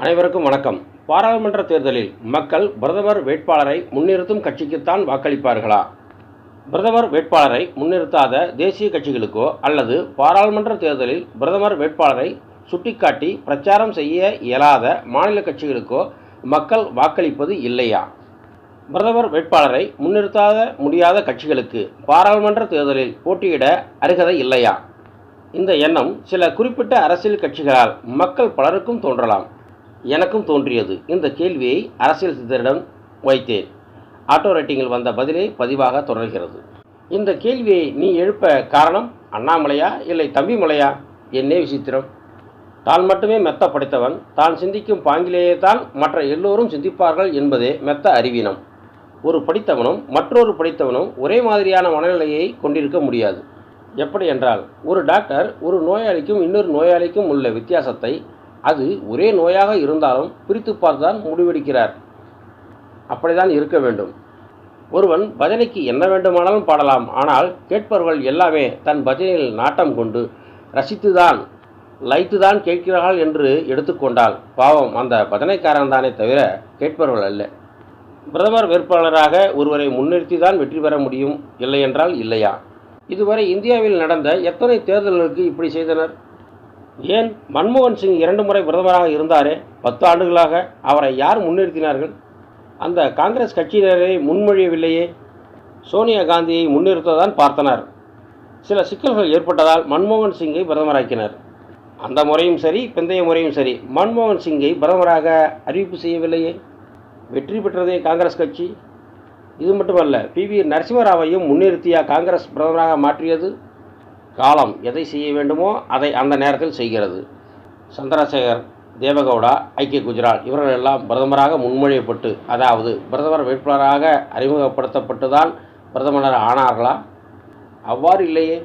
அனைவருக்கும் வணக்கம். பாராளுமன்ற தேர்தலில் மக்கள் பிரதமர் வேட்பாளரை முன்னிறுத்தும் கட்சிக்குத்தான் வாக்களிப்பார்களா? பிரதமர் வேட்பாளரை முன்னிறுத்தாத தேசிய கட்சிகளுக்கோ அல்லது பாராளுமன்ற தேர்தலில் பிரதமர் வேட்பாளரை சுட்டிக்காட்டி பிரச்சாரம் செய்ய இயலாத மாநில கட்சிகளுக்கோ மக்கள் வாக்களிப்பது இல்லையா? பிரதமர் வேட்பாளரை முன்னிறுத்தாத முடியாத கட்சிகளுக்கு பாராளுமன்ற தேர்தலில் போட்டியிட அருகதை இல்லையா? இந்த எண்ணம் சில குறிப்பிட்ட அரசியல் கட்சிகளால் மக்கள் பலருக்கும் தோன்றலாம். எனக்கும் தோன்றியது. இந்த கேள்வியை அரசியல் சித்தரிடம் வைத்தேன். ஆட்டோ ரேட்டிங்கில் வந்த பதிலே பதிவாக தொடர்கிறது. இந்த கேள்வியை நீ எழுப்ப காரணம் அண்ணாமலையா இல்லை தம்பிமலையா? என்னே விசித்திரம். தான் மட்டுமே மெத்த படைத்தவன். தான் சிந்திக்கும் பாங்கிலேயே தான் மற்ற எல்லோரும் சிந்திப்பார்கள் என்பதே மெத்த அறிவீனம். ஒரு படித்தவனும் மற்றொரு படித்தவனும் ஒரே மாதிரியான மனநிலையை கொண்டிருக்க முடியாது. எப்படி என்றால் ஒரு டாக்டர் ஒரு நோயாளிக்கும் இன்னொரு நோயாளிக்கும் உள்ள வித்தியாசத்தை அது ஒரே நோயாக இருந்தாலும் பிரித்து பார்த்துதான் முடிவெடுக்கிறார். அப்படிதான் இருக்க வேண்டும். ஒருவன் பஜனைக்கு என்ன வேண்டுமானாலும் பாடலாம். ஆனால் கேட்பவர்கள் எல்லாமே தன் பஜனையில் நாட்டம் கொண்டு ரசித்துதான் லைத்துதான் கேட்கிறார்கள் என்று எடுத்துக்கொண்டால் பாவம் அந்த பஜனைக்காரன் தானே தவிர கேட்பவர்கள் அல்ல. பிரதமர் வேட்பாளராக ஒருவரை முன்னிறுத்தி தான் வெற்றி பெற முடியும் இல்லை என்றால் இல்லையா? இதுவரை இந்தியாவில் நடந்த எத்தனை தேர்தல்களுக்கு இப்படி செய்தனர்? ஏன் மன்மோகன் சிங் இரண்டு முறை பிரதமராக இருந்தாரே? பத்து ஆண்டுகளாக அவரை யார் முன்னிறுத்தினார்கள்? அந்த காங்கிரஸ் கட்சியினரை முன்மொழியவில்லையே. சோனியா காந்தியை முன்னிறுத்ததான் பார்த்தனர். சில சிக்கல்கள் ஏற்பட்டதால் மன்மோகன் சிங்கை பிரதமராக்கினர். அந்த முறையும் சரி பிந்தைய முறையும் சரி. மன்மோகன் சிங்கை பிரதமராக அறிவிப்பு செய்யவில்லையே. வெற்றி பெற்றதே காங்கிரஸ் கட்சி. இது மட்டுமல்ல பி. வி. நரசிம்மராவையும் முன்னிறுத்தியா காங்கிரஸ் பிரதமராக மாற்றியது? காலம் எதை செய்ய வேண்டுமோ அதை அந்த நேரத்தில் செய்கிறது. சந்திரசேகர் தேவகவுடா ஐக்கிய குஜரால் இவர்கள் எல்லாம் பிரதமராக முன்மொழியப்பட்டு அதாவது பிரதமர் வேட்பாளராக அறிமுகப்படுத்தப்பட்டு தான் பிரதமர் ஆனார்களா? அவ்வாறு இல்லையே.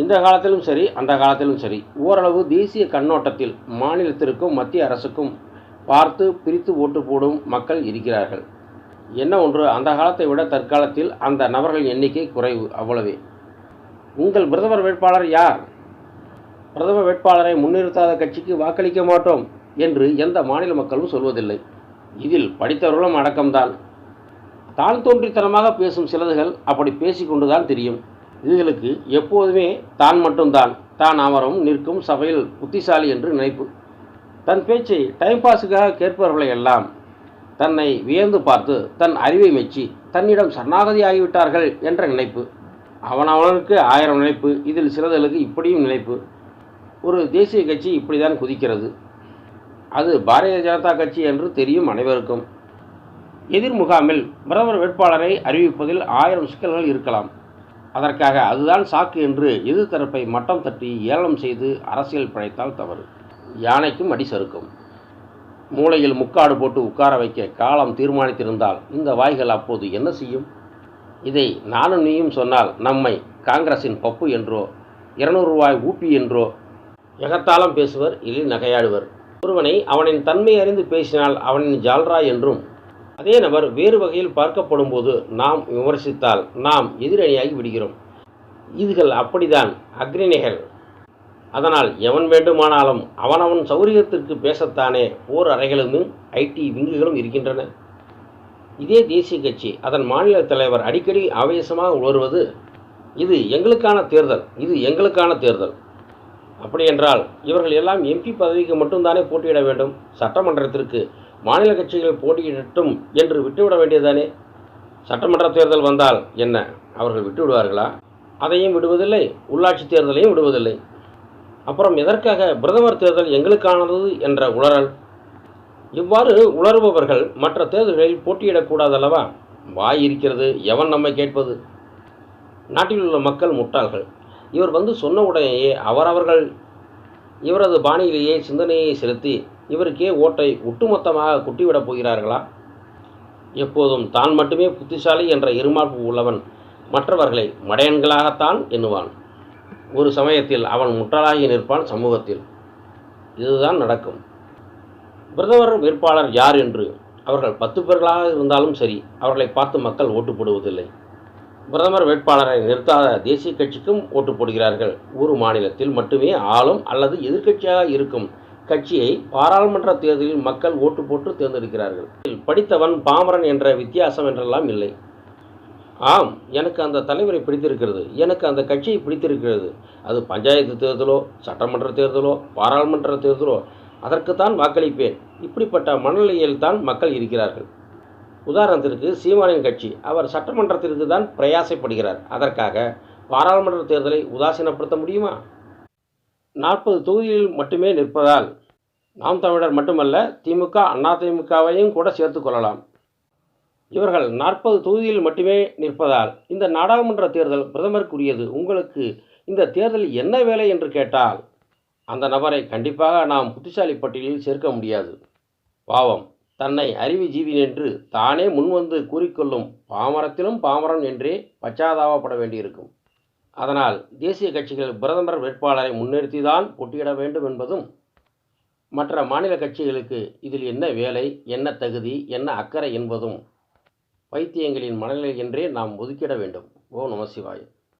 இந்த காலத்திலும் சரி அந்த காலத்திலும் சரி. ஓரளவு தேசிய கண்ணோட்டத்தில் மாநிலத்திற்கும் மத்திய அரசுக்கும் பார்த்து பிரித்து ஓட்டு போடும் மக்கள் இருக்கிறார்கள். என்ன ஒன்று அந்த காலத்தை விட தற்காலத்தில் அந்த நபர்களின் எண்ணிக்கை குறைவு அவ்வளவே. உங்கள் பிரதமர் வேட்பாளர் யார்? பிரதம வேட்பாளரை முன்னிறுத்தாத கட்சிக்கு வாக்களிக்க மாட்டோம் என்று எந்த மாநில மக்களும் சொல்வதில்லை. இதில் படித்தவர்களும் அடக்கம்தான். தான் தோன்றித்தனமாக பேசும் சிலதுகள் அப்படி பேசிக்கொண்டுதான் தெரியும். இதுகளுக்கு எப்போதுமே தான் மட்டும்தான். தான் அவரும் நிற்கும் சபையில் புத்திசாலி என்று நினைப்பு. தன் பேச்சை டைம் பாஸுக்காக கேட்பவர்களை எல்லாம் தன்னை வியந்து பார்த்து தன் அறிவை மெச்சி தன்னிடம் சரணாகதி ஆகிவிட்டார்கள் என்ற நினைப்பு. அவனவனுக்கு ஆயிரம் நினைப்பு இதில் சிலதுகளுக்கு இப்படியும் நினைப்பு. ஒரு தேசிய கட்சி இப்படிதான் குதிக்கிறது. அது பாரதிய ஜனதா கட்சி என்று தெரியும் அனைவருக்கும். எதிர் முகாமில் பிரதமர் வேட்பாளரை அறிவிப்பதில் ஆயிரம் சிக்கல்கள் இருக்கலாம். அதற்காக அதுதான் சாக்கு என்று எதிர்த்தரப்பை மட்டம் தட்டி ஏளனம் செய்து அரசியல் பிழைத்தால் தவறு. யானைக்கும் அடி சறுக்கும். மூளையில் முக்காடு போட்டு உட்கார வைக்க காலம் தீர்மானித்திருந்தால் இந்த வாய்கள் அப்போது என்ன செய்யும்? இதை நானும் நீயும் சொன்னால் நம்மை காங்கிரஸின் பப்பு என்றோ இருநூறு ரூபாய் ஊப்பி என்றோ எகத்தாளம் பேசுவர் இல்லை நகையாடுவர். ஒருவனை அவனின் தன்மை அறிந்து பேசினால் அவனின் ஜால்ரா என்றும் அதே நபர் வேறு வகையில் பார்க்கப்படும் போது நாம் விமர்சித்தால் நாம் எதிரணியாகி விடுகிறோம். இதுகள் அப்படிதான் அக்னினைகள் அதனால் எவன் வேண்டுமானாலும் அவனவன் சௌரியத்திற்கு பேசத்தானே ஓர் அறைகளும் ஐடி விங்குகளும் இருக்கின்றன. இதே தேசிய கட்சி அதன் மாநில தலைவர் அடிக்கடி ஆவேசமாக உணர்வது இது எங்களுக்கான தேர்தல் இது எங்களுக்கான தேர்தல். அப்படியென்றால் இவர்கள் எல்லாம் எம்பி பதவிக்கு மட்டும்தானே போட்டியிட வேண்டும்? சட்டமன்றத்திற்கு மாநில கட்சிகள் போட்டியிடட்டும் என்று விட்டுவிட வேண்டியதானே சட்டமன்ற தேர்தல் வந்தால் என்ன? அவர்கள் விட்டு விடுவார்களா அதையும் விடுவதில்லை உள்ளாட்சி தேர்தலையும் விடுவதில்லை. அப்புறம் எதற்காக பிரதமர் தேர்தல் எங்களுக்கானது என்ற உளறல்? இவ்வாறு உணர்பவர்கள் மற்ற தேர்தல்களில் போட்டியிடக்கூடாதல்லவா வாய் இருக்கிறது எவன் நம்மை கேட்பது? நாட்டில் உள்ள மக்கள் முட்டாள்கள். இவர் வந்து சொன்ன உடனேயே அவரவர்கள் இவரது பாணியிலேயே சிந்தனையை செலுத்தி இவருக்கே ஓட்டை ஒட்டுமொத்தமாக குட்டிவிடப் போகிறார்களா? எப்போதும் தான் மட்டுமே புத்திசாலி என்ற இருமாப்பு உள்ளவன் மற்றவர்களை மடையன்களாகத்தான் எண்ணுவான். ஒரு சமயத்தில் அவன் முட்டாளாகி நிற்பான் சமூகத்தில். இதுதான் நடக்கும். பிரதமர் வேட்பாளர் யார் என்று அவர்கள் பத்து பேர்களாக இருந்தாலும் சரி அவர்களை பார்த்து மக்கள் ஓட்டு போடுவதில்லை. பிரதமர் வேட்பாளரை நிறுத்தாத தேசிய கட்சிக்கும் ஓட்டு போடுகிறார்கள். ஒரு மாநிலத்தில் மட்டுமே ஆளும் அல்லது எதிர்க்கட்சியாக இருக்கும் கட்சியை பாராளுமன்ற தேர்தலில் மக்கள் ஓட்டு போட்டு தேர்ந்தெடுக்கிறார்கள். இதில் படித்தவன் பாமரன் என்ற வித்தியாசம் என்றெல்லாம் இல்லை. ஆம் எனக்கு அந்த தலைவரை பிடித்திருக்கிறது. எனக்கு அந்த கட்சியை பிடித்திருக்கிறது. அது பஞ்சாயத்து தேர்தலோ சட்டமன்ற தேர்தலோ பாராளுமன்ற தேர்தலோ அதற்குத்தான் வாக்களிப்பேன். இப்படிப்பட்ட மனநிலையில் தான் மக்கள் இருக்கிறார்கள். உதாரணத்திற்கு சீமானின் கட்சி. அவர் சட்டமன்றத்திற்கு தான் பிரயாசைப்படுகிறார். அதற்காக பாராளுமன்ற தேர்தலை உதாசீனப்படுத்த முடியுமா? நாற்பது தொகுதியில் மட்டுமே நிற்பதால் நாம் தமிழர் மட்டுமல்ல திமுக அதிமுகவையும் கூட சேர்த்து கொள்ளலாம். இவர்கள் நாற்பது தொகுதியில் மட்டுமே நிற்பதால் இந்த நாடாளுமன்ற தேர்தல் பிரதமருக்குரியது. உங்களுக்கு இந்த தேர்தல் என்ன வேலை என்று கேட்டால் அந்த நபரை கண்டிப்பாக நாம் புத்திசாலி பட்டியலில் சேர்க்க முடியாது. பாவம். தன்னை அறிவுஜீவின் என்று தானே முன்வந்து கூறிக்கொள்ளும் பாமரத்திலும் பாமரன் என்றே பச்சாதாபப்பட வேண்டியிருக்கும். அதனால் தேசிய கட்சிகள் பிரதமர் வேட்பாளரை முன்னிறுத்திதான் போட்டியிட வேண்டும் என்பதும் மற்ற மாநில கட்சிகளுக்கு இதில் என்ன வேலை என்ன தகுதி என்ன அக்கறை என்பதும் வைத்தியங்களின் மனநிலை என்றே நாம் ஒதுக்கிட வேண்டும். ஓ நம